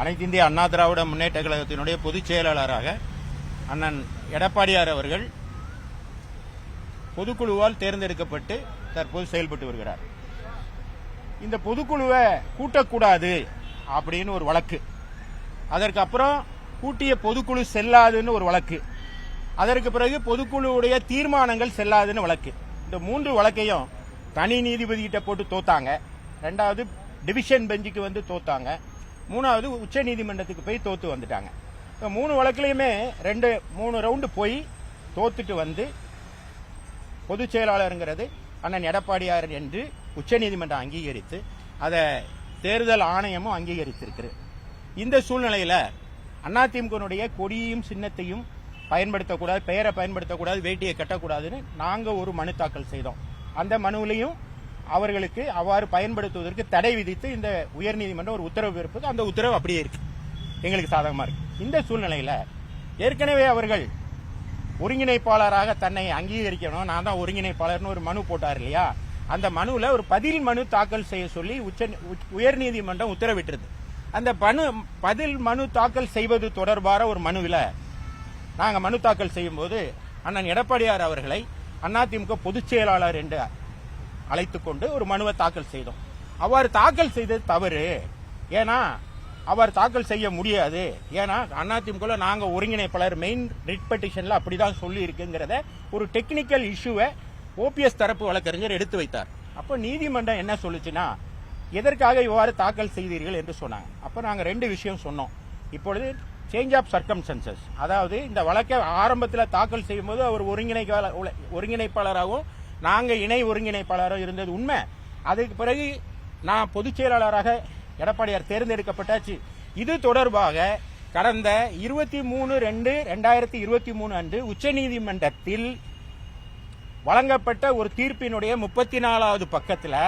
அனைத்து இந்திய அண்ணா திராவிட முன்னேற்ற கழகத்தினுடைய பொதுச் செயலாளராக அண்ணன் எடப்பாடியார் அவர்கள் பொதுக்குழுவால் தேர்ந்தெடுக்கப்பட்டு தற்போது செயல்பட்டு வருகிறார். இந்த பொதுக்குழுவை கூட்டக்கூடாது அப்படின்னு ஒரு வழக்கு. அதற்கு அப்புறம் கூட்டிய பொதுக்குழு செல்லாதுன்னு ஒரு வழக்கு. அதற்கு பிறகு பொதுக்குழுவுடைய தீர்மானங்கள் செல்லாதுன்னு வழக்கு. இந்த மூன்று வழக்கையும் தனி நீதிபதி கிட்ட போட்டு தோத்தாங்க. ரெண்டாவது டிவிஷன் பெஞ்சுக்கு வந்து தோத்தாங்க. மூணாவது உச்ச நீதிமன்றத்துக்கு போய் தோத்து வந்துட்டாங்க. இப்போ மூணு வழக்குலையுமே ரெண்டு மூணு ரவுண்டு போய் தோத்துட்டு வந்து பொதுச் செயலாளருங்கிறது அண்ணன் எடப்பாடியார் என்று உச்சநீதிமன்றம் அங்கீகரித்து அதை தேர்தல் ஆணையமும் அங்கீகரித்திருக்கு இந்த சூழ்நிலையில் அதிமுகனுடைய கொடியையும் சின்னத்தையும் பயன்படுத்தக்கூடாது பெயரை பயன்படுத்தக்கூடாது வேட்டியை கட்டக்கூடாதுன்னு நாங்கள் ஒரு மனு தாக்கல் செய்தோம். அந்த மனுவிலையும் அவர்களுக்கு அவ்வாறு பயன்படுத்துவதற்கு தடை விதித்து இந்த உயர்நீதிமன்றம் ஒரு உத்தரவு பிறப்புக்கு அந்த உத்தரவு அப்படியே இருக்கு. எங்களுக்கு சாதகமாக இருக்கு. இந்த சூழ்நிலையில் ஏற்கனவே அவர்கள் ஒருங்கிணைப்பாளராக தன்னை அங்கீகரிக்கணும். நான் தான் ஒருங்கிணைப்பாளர்னு ஒரு மனு போட்டார் இல்லையா? அந்த மனுவில் ஒரு பதில் மனு தாக்கல் செய்ய சொல்லி உச்ச உயர்நீதிமன்றம் உத்தரவிட்டிருது அந்த மனு பதில் மனு தாக்கல் செய்வது தொடர்பான ஒரு மனுவில் நாங்கள் மனு தாக்கல் செய்யும்போது அண்ணன் எடப்பாடியார் அவர்களை அதிமுக பொதுச் செயலாளர் என்று அழைத்து கொண்டு ஒரு மனுவை தாக்கல் செய்தோம். அவ்வாறு தாக்கல் செய்தது தவறு. ஏன்னா அவர் தாக்கல் செய்ய முடியாது. ஏன்னா அதிமுக நாங்கள் ஒருங்கிணைப்பாளர் மெயின் ரிட் பெட்டிஷனில் அப்படிதான் தான் சொல்லியிருக்குங்கிறத ஒரு டெக்னிக்கல் இஷ்யூவை ஓபிஎஸ் தரப்பு வழக்கறிஞர் எடுத்து வைத்தார். அப்போ நீதிமன்றம் என்ன சொல்லுச்சுன்னா எதற்காக இவ்வாறு தாக்கல் செய்தீர்கள்? என்று சொன்னாங்க. அப்போ நாங்கள் ரெண்டு விஷயம் சொன்னோம். இப்பொழுது சேஞ்ச் ஆஃப் சர்க்கம்சன்சஸ் அதாவது இந்த வழக்கை ஆரம்பத்தில் தாக்கல் செய்யும்போது அவர் ஒருங்கிணைக்க ஒருங்கிணைப்பாளராகவும் நாங்கள் இணை ஒருங்கிணைப்பாளராக இருந்தது உண்மை. அதுக்கு பிறகு நான் பொதுச் செயலாளராக எடப்பாடியார் தேர்ந்தெடுக்கப்பட்டாச்சு. இது தொடர்பாக கடந்த இருபத்தி மூணு ரெண்டு ரெண்டாயிரத்தி இருபத்தி மூணு அன்று உச்சநீதிமன்றத்தில் வழங்கப்பட்ட ஒரு தீர்ப்பினுடைய முப்பத்தி நாலாவது பக்கத்தில்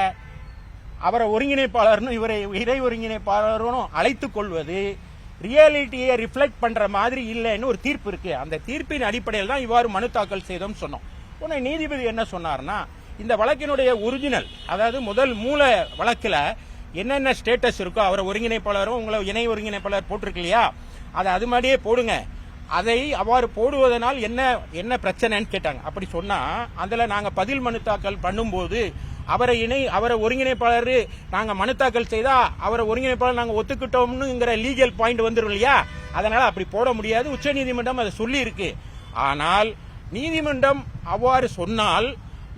அவரை ஒருங்கிணைப்பாளர்னு இவரை இறை ஒருங்கிணைப்பாளரும் அழைத்து கொள்வது ரியாலிட்டியை ரிஃப்ளெக்ட் பண்ற மாதிரி இல்லைன்னு ஒரு தீர்ப்பு இருக்கு. அந்த தீர்ப்பின் அடிப்படையில் தான் இவ்வாறு மனு தாக்கல் செய்தோம் சொன்னோம். உடனே நீதிபதி என்ன சொன்னார்னா இந்த வழக்கினுடைய ஒரிஜினல் அதாவது முதல் மூல வழக்கில் என்னென்ன ஸ்டேட்டஸ் இருக்கோ அவரை ஒருங்கிணைப்பாளரும் உங்களை இணை ஒருங்கிணைப்பாளர் போட்டிருக்கு இல்லையா அதை அது மாதிரியே போடுங்க. அதை அவ்வாறு போடுவதனால் என்ன என்ன பிரச்சனைன்னு கேட்டாங்க. அப்படி சொன்னா அதில் நாங்கள் பதில் மனு தாக்கல் பண்ணும்போது அவரை இணை அவரை ஒருங்கிணைப்பாளர் நாங்கள் மனு தாக்கல் செய்தா அவரை ஒருங்கிணைப்பாளர் நாங்கள் ஒத்துக்கிட்டோம்னுங்கிற லீகல் பாயிண்ட் வந்துரும் இல்லையா? அதனால அப்படி போட முடியாது. உச்சநீதிமன்றம் அதை சொல்லி இருக்கு ஆனால் நீதிமன்றம் அவ்வாறு சொன்னால்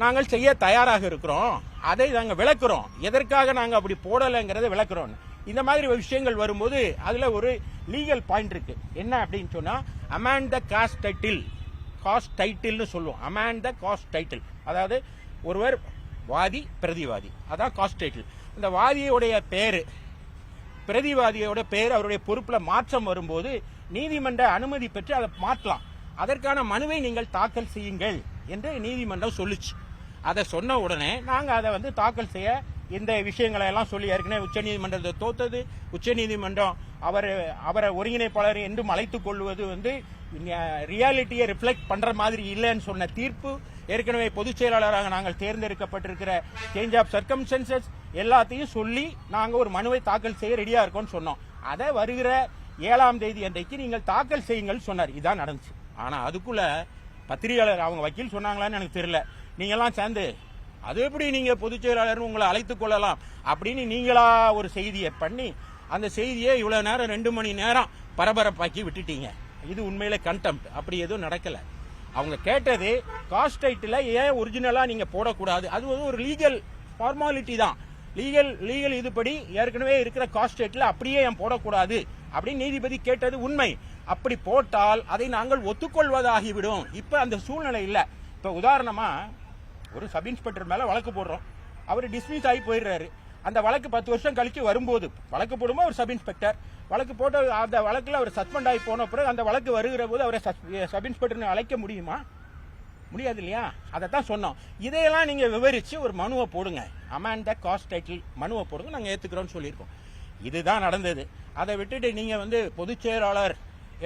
நாங்கள் செய்ய தயாராக இருக்கிறோம். அதை நாங்கள் விளக்குறோம். எதற்காக நாங்கள் அப்படி போடலைங்கிறத விளக்குறோம். இந்த மாதிரி விஷயங்கள் வரும்போது அதில் ஒரு லீகல் பாயிண்ட் இருக்கு. என்ன அப்படின்னு சொன்னால் amend the caste title caste டைட்டில்னு சொல்லுவோம். அமேண்ட் த காஸ்ட் டைட்டில் அதாவது ஒருவர் வாதி பிரதிவாதி. அதான் காஸ்ட் டைட்டில் இந்த வாதியுடைய பேர் பிரதிவாதியோட பேர் அவருடைய பொறுப்பில் மாற்றம் வரும்போது நீதிமன்ற அனுமதி பெற்று அதை மாற்றலாம். அதற்கான மனுவை நீங்கள் தாக்கல் செய்யுங்கள் என்று நீதிமன்றம் சொல்லுச்சு. அதை சொன்ன உடனே நாங்கள் அதை வந்து தாக்கல் செய்ய இந்த விஷயங்களை எல்லாம் சொல்லி ஏற்கனவே உச்சநீதிமன்றத்தை தோத்தது. உச்சநீதிமன்றம் அவர் அவரை ஒருங்கிணைப்பாளர் என்றும் அழைத்து கொள்வது வந்து ரியாலிட்டியை ரிஃப்ளெக்ட் பண்ற மாதிரி இல்லைன்னு சொன்ன தீர்ப்பு ஏற்கனவே பொதுச் செயலாளராக நாங்கள் தேர்ந்தெடுக்கப்பட்டிருக்கிற சேஞ்ச் ஆஃப் சர்க்கம்ஸ்டன்சஸ் எல்லாத்தையும் சொல்லி நாங்கள் ஒரு மனுவை தாக்கல் செய்ய ரெடியாக இருக்கோம்னு சொன்னோம். அதை வருகிற ஏழாம் தேதி அன்றைக்கு நீங்கள் தாக்கல் செய்யுங்கள் சொன்னார். இதான் நடந்துச்சு. ஆனால் அதுக்குள்ள பத்திரிகையாளர் அவங்க வக்கீல் சொன்னாங்களான்னு எனக்கு தெரியல. நீங்களாம் சேர்ந்து அது எப்படி நீங்கள் பொதுச் செயலாளர்னு உங்களை அழைத்து கொள்ளலாம்? அப்படின்னு நீங்களா ஒரு செய்தியை பண்ணி அந்த செய்தியை இவ்வளோ நேரம் ரெண்டு மணி நேரம் பரபரப்பாக்கி விட்டுட்டீங்க. இது உண்மையில கண்டெம்ட் அப்படி எதுவும் நடக்கல. அவங்க கேட்டது காஸ்ட் டைட்டில் ஏன் ஒரிஜினலாக நீங்கள் போடக்கூடாது? அது வந்து ஒரு லீகல் ஃபார்மாலிட்டி தான். லீகல் லீகல் இதுபடி ஏற்கனவே இருக்கிற காஸ்ட் டைட்டில் அப்படியே ஏன் போடக்கூடாது? அப்படின்னு நீதிபதி கேட்டது உண்மை. அப்படி போட்டால் அதை நாங்கள் ஒத்துக்கொள்வதாகிவிடும். இப்ப அந்த சூழ்நிலை இல்ல. இப்ப உதாரணமா ஒரு சப் இன்ஸ்பெக்டர் மேல வழக்கு போடுறோம். அவர் டிஸ்மிஸ் ஆகி போயிடுறாரு. அந்த வழக்கு பத்து வருஷம் கழிச்சு வரும்போது வழக்கு போடும்போது ஒரு சப் இன்ஸ்பெக்டர். வழக்கு போட்டு அந்த வழக்குல அவர் சஸ்பெண்ட் ஆகி போன பிறகு அந்த வழக்கு வருகிற போது அவரை சப் இன்ஸ்பெக்டர் அழைக்க முடியுமா? முடியாது இல்லையா? அதைத்தான் சொன்னோம். இதையெல்லாம் நீங்க விவரிச்சு ஒரு மனுவை போடுங்க. அமேண்ட் த காஸ்ட் டைட்டில் மனுவை போடுங்க. நாங்க ஏத்துக்கிறோம்னு சொல்லியிருக்கோம். இதுதான் நடந்தது. அதை விட்டுட்டு நீங்கள் வந்து பொதுச் செயலாளர்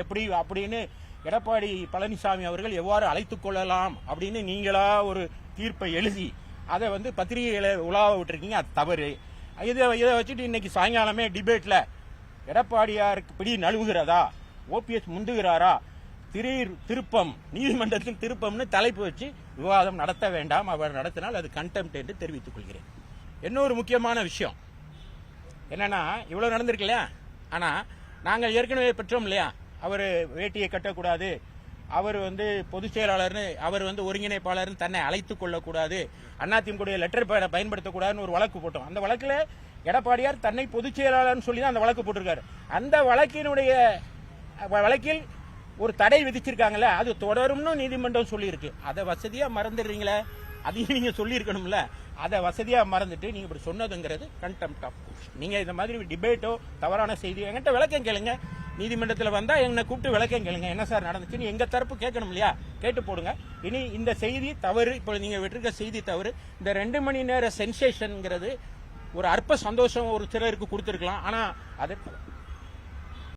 எப்படி அப்படின்னு எடப்பாடி பழனிசாமி அவர்கள் எவ்வாறு அழைத்து கொள்ளலாம் அப்படின்னு நீங்களா ஒரு தீர்ப்பை எழுதி அதை வந்து பத்திரிகைகளை உலாவ விட்டுருக்கீங்க அது தவறு. இதை இதை வச்சுட்டு இன்னைக்கு சாயங்காலமே டிபேட்டில் எடப்பாடியாருக்கு பிடி நழுவுகிறதா? ஓபிஎஸ் முந்துகிறாரா? திடீர் திருப்பம் நீதிமன்றத்தில் திருப்பம்னு தலைப்பு வச்சு விவாதம் நடத்த வேண்டாம். அவர் நடத்தினால் அது கண்டெம்ட் என்று தெரிவித்துக் கொள்கிறேன். இன்னொரு முக்கியமான விஷயம். என்னன்னா இவ்வளவு நடந்திருக்கு இல்லையா ஆனா நாங்கள் ஏற்கனவே பெற்றோம் இல்லையா? அவர் வேட்டியை கட்டக்கூடாது. அவர் வந்து பொதுச் செயலாளர்னு அவர் வந்து ஒருங்கிணைப்பாளர்னு தன்னை அழைத்துக் கொள்ளக்கூடாது. அதிமுக லெட்டர் பயன்படுத்தக்கூடாதுன்னு ஒரு வழக்கு போட்டோம். அந்த வழக்கில் எடப்பாடியார் தன்னை பொதுச் செயலாளர்னு சொல்லி தான் அந்த வழக்கு போட்டிருக்காரு. அந்த வழக்கினுடைய வ- வழக்கில் ஒரு தடை விதிச்சிருக்காங்கல்ல அது தொடரும்னு நீதிமன்றம் சொல்லியிருக்கு. அதை வசதியாக மறந்துடுறீங்களே? அதையும் நீங்க சொல்லியிருக்கணும்ல. அதை வசதியா மறந்துட்டு நீங்க இப்படி சொன்னதுங்கிறது கண்டெம்ட் ஆஃப் நீங்க இந்த மாதிரி டிபேட்டோ தவறான செய்தி என்கிட்ட விளக்கம் கேளுங்க. நீதிமன்றத்தில் வந்தா என்னை கூப்பிட்டு விளக்கம் கேளுங்க. என்ன சார் நடந்துச்சுன்னு எங்க தரப்பு கேட்கணும் இல்லையா? கேட்டு போடுங்க. இனி இந்த செய்தி தவறு இப்போ நீங்க விட்டுருக்க செய்தி தவறு இந்த ரெண்டு மணி நேர சென்சேஷன்ங்கிறது ஒரு அற்ப சந்தோஷம் ஒரு சிலருக்கு கொடுத்துருக்கலாம். ஆனா அதை